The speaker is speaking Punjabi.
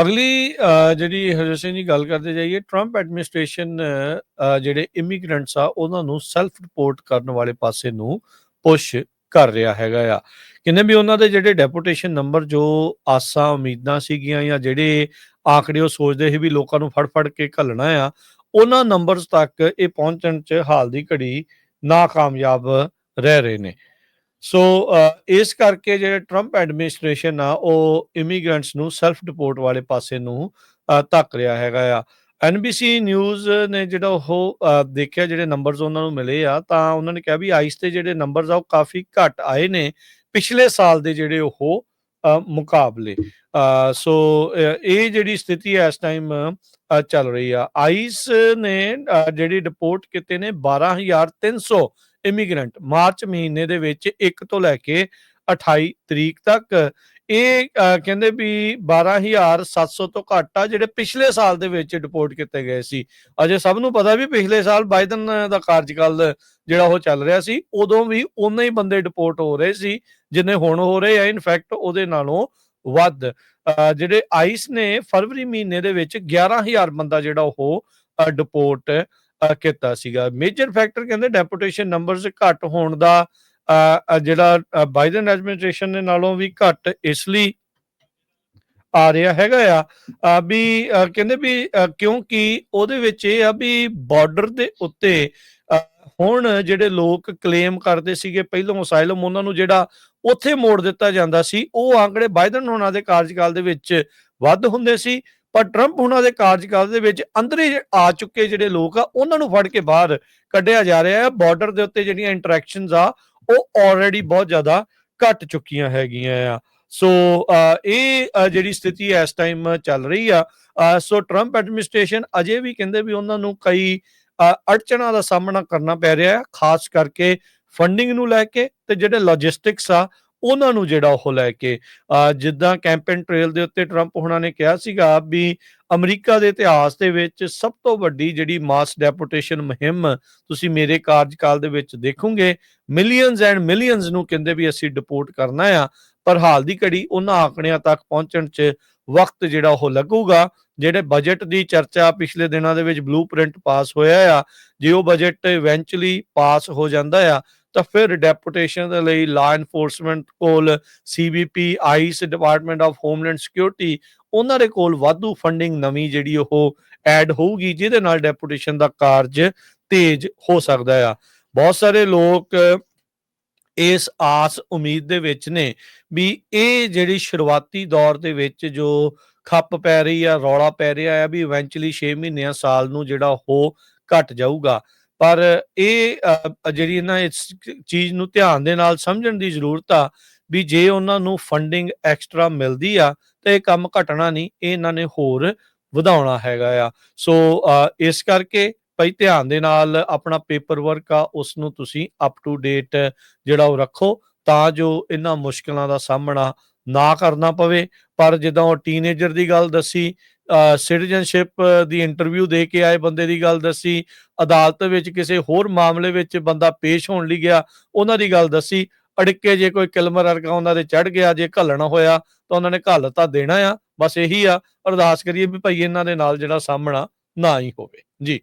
ਅਗਲੀ ਜਿਹੜੀ ਹਜੇ ਸਿੰਘ ਜੀ ਗੱਲ ਕਰਦੇ ਜਾਈਏ ਟਰੰਪ ਐਡਮਿਨਿਸਟ੍ਰੇਸ਼ਨ ਜਿਹੜੇ ਇਮੀਗ੍ਰੈਂਟਸ ਆ, ਉਹਨਾਂ ਨੂੰ ਸੈਲਫ ਰਿਪੋਰਟ ਕਰਨ ਵਾਲੇ ਪਾਸੇ ਨੂੰ ਪੁਸ਼ ਕਰ ਰਿਹਾ ਹੈਗਾ ਆ। ਕਹਿੰਦੇ ਵੀ ਉਹਨਾਂ ਦੇ ਜਿਹੜੇ ਡੈਪੂਟੇਸ਼ਨ ਨੰਬਰ ਜੋ ਆਸਾਂ, ਉਮੀਦਾਂ ਸੀਗੀਆਂ ਜਾਂ ਜਿਹੜੇ ਆਖੜੇ ਉਹ ਸੋਚਦੇ ਸੀ ਵੀ ਲੋਕਾਂ ਨੂੰ ਫੜ ਫੜ ਕੇ ਘੱਲਣਾ ਆ, ਉਹਨਾਂ ਨੰਬਰਸ ਤੱਕ ਇਹ ਪਹੁੰਚਣ ਚ ਹਾਲ ਦੀ ਘੜੀ ਨਾਕਾਮਯਾਬ ਰਹਿ ਰਹੇ ਨੇ। ਸੋ ਇਸ ਕਰਕੇ ਜਿਹੜੇ ਟਰੰਪ ਐਡਮਿਨਿਸਟ੍ਰੇਸ਼ਨ ਆ ਉਹ ਇਮੀਗ੍ਰੈਂਟਸ ਨੂੰ ਸੈਲਫ ਡਿਪੋਰਟ ਵਾਲੇ ਪਾਸੇ ਨੂੰ ਧੱਕ ਰਿਹਾ ਹੈਗਾ ਆ। ਐਨਬੀਸੀ ਨਿਊਜ਼ ਨੇ ਜਿਹੜਾ ਉਹ ਦੇਖਿਆ ਜਿਹੜੇ ਨੰਬਰਸ ਉਹਨਾਂ ਨੂੰ ਮਿਲੇ ਆ ਤਾਂ ਉਹਨਾਂ ਨੇ ਕਿਹਾ ਵੀ ਆਈਸ ਤੇ ਜਿਹੜੇ ਨੰਬਰਸ ਆ ਉਹ ਕਾਫੀ ਘੱਟ ਆਏ ਨੇ ਪਿਛਲੇ ਸਾਲ ਦੇ ਜਿਹੜੇ ਉਹ ਮੁਕਾਬਲੇ। ਸੋ ਇਹ ਜਿਹੜੀ ਸਥਿਤੀ ਹੈ ਇਸ ਟਾਈਮ ਚੱਲ ਰਹੀ ਆ। ਆਈਸ ਨੇ ਅ, ਜਿਹੜੀ ਰਿਪੋਰਟ ਕੀਤੇ ਨੇ 12300 ਇਮੀਗ੍ਰੈਂਟ ਮਾਰਚ ਮਹੀਨੇ ਦੇ ਵਿੱਚ 1 ਤੋਂ ਲੈ ਕੇ 28 ਤਰੀਕ ਤੱਕ। ਇਹ ਕਹਿੰਦੇ ਵੀ 12700 ਤੋਂ ਘੱਟ ਆ ਜਿਹੜੇ ਪਿਛਲੇ ਸਾਲ ਦੇ ਵਿੱਚ ਡਿਪੋਰਟ ਕੀਤੇ ਗਏ ਸੀ। ਅਜੇ ਸਭ ਨੂੰ ਪਤਾ ਵੀ ਪਿਛਲੇ ਸਾਲ ਬਾਈਡਨ ਦਾ ਕਾਰਜਕਾਲ ਜਿਹੜਾ ਉਹ ਚੱਲ ਰਿਹਾ ਸੀ ਉਦੋਂ ਵੀ ਉਨੇ ਹੀ ਬੰਦੇ ਡਿਪੋਰਟ ਹੋ ਰਹੇ ਸੀ ਜਿੰਨੇ ਹੁਣ ਹੋ ਰਹੇ ਆ। ਇਨਫੈਕਟ ਉਹਦੇ ਨਾਲੋਂ ਵੱਧ। ਅ, ਜਿਹੜੇ ਆਈਸ ਨੇ ਫਰਵਰੀ ਮਹੀਨੇ ਦੇ ਵਿੱਚ 11000 ਬੰਦਾ ਜਿਹੜਾ ਉਹ ਡਿਪੋਰਟ ਕੀਤਾ ਸੀਗਾ। ਮੇਜਰ ਫੈਕਟਰ ਕਹਿੰਦੇ ਡੈਪੂਟੇਸ਼ਨ ਨੰਬਰਸ ਘੱਟ ਹੋਣ ਦਾ ਜਿਹੜਾ ਬਾਈਡਨ ਐਡਮਿਨਿਸਟ੍ਰੇਸ਼ਨ ਦੇ ਨਾਲੋਂ ਵੀ ਘੱਟ ਇਸ ਲਈ ਆ ਰਿਹਾ ਹੈਗਾ ਆ। ਵੀ ਕਹਿੰਦੇ ਵੀ ਕਿਉਂਕਿ ਉਹਦੇ ਵਿੱਚ ਇਹ ਆ ਵੀ ਬਾਰਡਰ ਦੇ ਉੱਤੇ ਹੁਣ ਜਿਹੜੇ ਲੋਕ ਕਲੇਮ ਕਰਦੇ ਸੀਗੇ, ਪਹਿਲੋਂ ਅਸਾਈਲਮ ਉਹਨਾਂ ਨੂੰ ਜਿਹੜਾ ਉੱਥੇ ਮੋੜ ਦਿੱਤਾ ਜਾਂਦਾ ਸੀ, ਉਹ ਆંકੜੇ ਬਾਈਡਨ ਹੋਣਾ ਦੇ ਕਾਰਜਕਾਲ ਦੇ ਵਿੱਚ ਵੱਧ ਹੁੰਦੇ ਸੀ। ਪਰ ਟਰੰਪ ਉਹਨਾਂ ਦੇ ਕਾਰਜਕਾਲ ਦੇ ਵਿੱਚ ਅੰਦਰੇ ਆ ਚੁੱਕੇ ਜਿਹੜੇ ਲੋਕ ਆ ਉਹਨਾਂ ਨੂੰ ਫੜ ਕੇ ਬਾਹਰ ਕੱਢਿਆ ਜਾ ਰਿਹਾ ਹੈ। ਬਾਰਡਰ ਦੇ ਉੱਤੇ ਜਿਹੜੀਆਂ ਇੰਟਰੈਕਸ਼ਨਸ ਆ ਉਹ ਆਲਰੇਡੀ ਬਹੁਤ ਜ਼ਿਆਦਾ ਘਟ ਚੁੱਕੀਆਂ ਹੈਗੀਆਂ ਆ। ਸੋ ਅ, ਇਹ ਜਿਹੜੀ ਸਥਿਤੀ ਇਸ ਟਾਈਮ ਚੱਲ ਰਹੀ ਆ ਸੋ ਟਰੰਪ ਐਡਮਿਨਿਸਟ੍ਰੇਸ਼ਨ ਅਜੇ ਵੀ ਕਹਿੰਦੇ ਵੀ ਉਹਨਾਂ ਨੂੰ ਕਈ ਅ, ਅੜਚਣਾਂ ਦਾ ਸਾਹਮਣਾ ਕਰਨਾ ਪੈ ਰਿਹਾ ਹੈ ਖਾਸ ਕਰਕੇ ਫੰਡਿੰਗ ਨੂੰ ਲੈ ਕੇ ਤੇ ਜਿਹੜੇ ਲੌਜਿਸਟਿਕਸ ਆ ਉਹਨਾਂ ਨੂੰ ਜਿਹੜਾ ਉਹ ਲੈ ਕੇ ਜਿੱਦਾਂ ਕੈਂਪੇਨ ਟ੍ਰੇਲ ਦੇ ਉੱਤੇ ਟਰੰਪ ਹੁਣਾਂ ਨੇ ਕਿਹਾ ਸੀਗਾ ਵੀ ਅਮਰੀਕਾ ਦੇ ਇਤਿਹਾਸ ਦੇ ਵਿੱਚ ਸਭ ਤੋਂ ਵੱਡੀ ਜਿਹੜੀ ਮਾਸ ਡੈਪੂਟੇਸ਼ਨ ਮੁਹਿੰਮ ਤੁਸੀਂ ਮੇਰੇ ਕਾਰਜਕਾਲ ਦੇ ਵਿੱਚ ਦੇਖੋਗੇ ਮਿਲੀਅਨਸ ਐਂਡ ਮਿਲੀਅਨਸ ਨੂੰ ਕਹਿੰਦੇ ਵੀ ਅਸੀਂ ਡਿਪੋਰਟ ਕਰਨਾ ਆ, ਪਰ ਹਾਲ ਦੀ ਘੜੀ ਉਹਨਾਂ ਆંકੜਿਆਂ ਤੱਕ ਪਹੁੰਚਣ 'ਚ ਵਕਤ ਜਿਹੜਾ ਉਹ ਲੱਗੂਗਾ, ਜਿਹੜੇ ਬਜਟ ਦੀ ਚਰਚਾ ਪਿਛਲੇ ਦਿਨਾਂ ਦੇ ਵਿੱਚ ਬਲੂਪ੍ਰਿੰਟ ਪਾਸ ਹੋਇਆ ਆ, ਜੇ ਉਹ ਬਜਟ ਇਵੈਂਚੁਅਲੀ ਪਾਸ ਹੋ ਜਾਂਦਾ ਆ ਤਾਂ ਫਿਰ ਡੈਪੂਟੇਸ਼ਨ ਦੇ ਲਈ ਲਾ ਐਨਫੋਰਸਮੈਂਟ ਕੋਲ CBP ICE Department of Homeland Security ਉਹਨਾਂ ਦੇ ਕੋਲ ਵਾਧੂ ਫੰਡਿੰਗ ਨਵੀਂ ਜਿਹੜੀ ਉਹ ਐਡ ਹੋਊਗੀ, ਜਿਹਦੇ ਨਾਲ ਡੈਪੂਟੇਸ਼ਨ ਦਾ ਕਾਰਜ ਤੇਜ਼ ਹੋ ਸਕਦਾ ਆ। ਬਹੁਤ ਸਾਰੇ ਲੋਕ ਇਸ ਆਸ ਉਮੀਦ ਦੇ ਵਿੱਚ ਨੇ ਵੀ ਇਹ ਜਿਹੜੀ ਸ਼ੁਰੂਆਤੀ ਦੌਰ ਦੇ ਵਿੱਚ ਜੋ ਖੱਪ ਪੈ ਰਹੀ ਆ, ਰੌਲਾ ਪੈ ਰਿਹਾ ਆ, ਵੀ ਇਵੈਂਚੁਅਲੀ 6 ਮਹੀਨਿਆਂ ਸਾਲ ਨੂੰ ਜਿਹੜਾ ਉਹ ਘਟ ਜਾਊਗਾ। ਪਰ ਇਹ ਜਿਹੜੀ ਇਹਨਾਂ ਇਸ ਚੀਜ਼ ਨੂੰ ਧਿਆਨ ਦੇ ਨਾਲ ਸਮਝਣ ਦੀ ਜ਼ਰੂਰਤ ਆ ਵੀ ਜੇ ਉਹਨਾਂ ਨੂੰ ਫੰਡਿੰਗ ਐਕਸਟਰਾ ਮਿਲਦੀ ਆ, ਤਾਂ ਇਹ ਕੰਮ ਘਟਣਾ ਨਹੀਂ, ਇਹ ਇਹਨਾਂ ਨੇ ਹੋਰ ਵਧਾਉਣਾ ਹੈਗਾ ਆ। ਸੋ ਇਸ ਕਰਕੇ ਭਾਈ ਧਿਆਨ ਦੇ ਨਾਲ ਆਪਣਾ ਪੇਪਰ ਵਰਕ ਆ, ਉਸ ਨੂੰ ਤੁਸੀਂ ਅਪ ਟੂ ਡੇਟ ਜਿਹੜਾ ਉਹ ਰੱਖੋ ਤਾਂ ਜੋ ਇਹਨਾਂ ਮੁਸ਼ਕਲਾਂ ਦਾ ਸਾਹਮਣਾ ਨਾ ਕਰਨਾ ਪਵੇ। ਪਰ ਜਿੱਦਾਂ ਉਹ ਟੀਨੇਜਰ ਦੀ ਗੱਲ ਦੱਸੀ ਸਿਟੀਜ਼ਨਸ਼ਿਪ ਦੀ ਇੰਟਰਵਿਊ ਦੇ ਕੇ ਆਏ ਬੰਦੇ ਦੀ ਗੱਲ ਦੱਸੀ, ਅਦਾਲਤ ਵਿੱਚ ਕਿਸੇ ਹੋਰ ਮਾਮਲੇ ਵਿੱਚ ਬੰਦਾ ਪੇਸ਼ ਹੋਣ ਲਈ ਗਿਆ, ਉਹਨਾਂ ਦੀ ਗੱਲ ਦੱਸੀ, ਅੜਿੱਕੇ ਜੇ ਕੋਈ ਕਿਲਮਰ ਵਰਗਾ ਉਹਨਾਂ ਦੇ ਚੜ ਗਿਆ, ਜੇ ਘੱਲਣਾ ਹੋਇਆ ਤਾਂ ਉਹਨਾਂ ਨੇ ਘੱਲ ਤਾਂ ਦੇਣਾ ਆ, ਬਸ ਇਹੀ ਆ। ਅਰਦਾਸ ਕਰੀਏ ਵੀ ਭਾਈ ਇਹਨਾਂ ਦੇ ਨਾਲ ਜਿਹੜਾ ਸਾਹਮਣਾ ਨਾ ਹੀ ਹੋਵੇ। ਜੀ।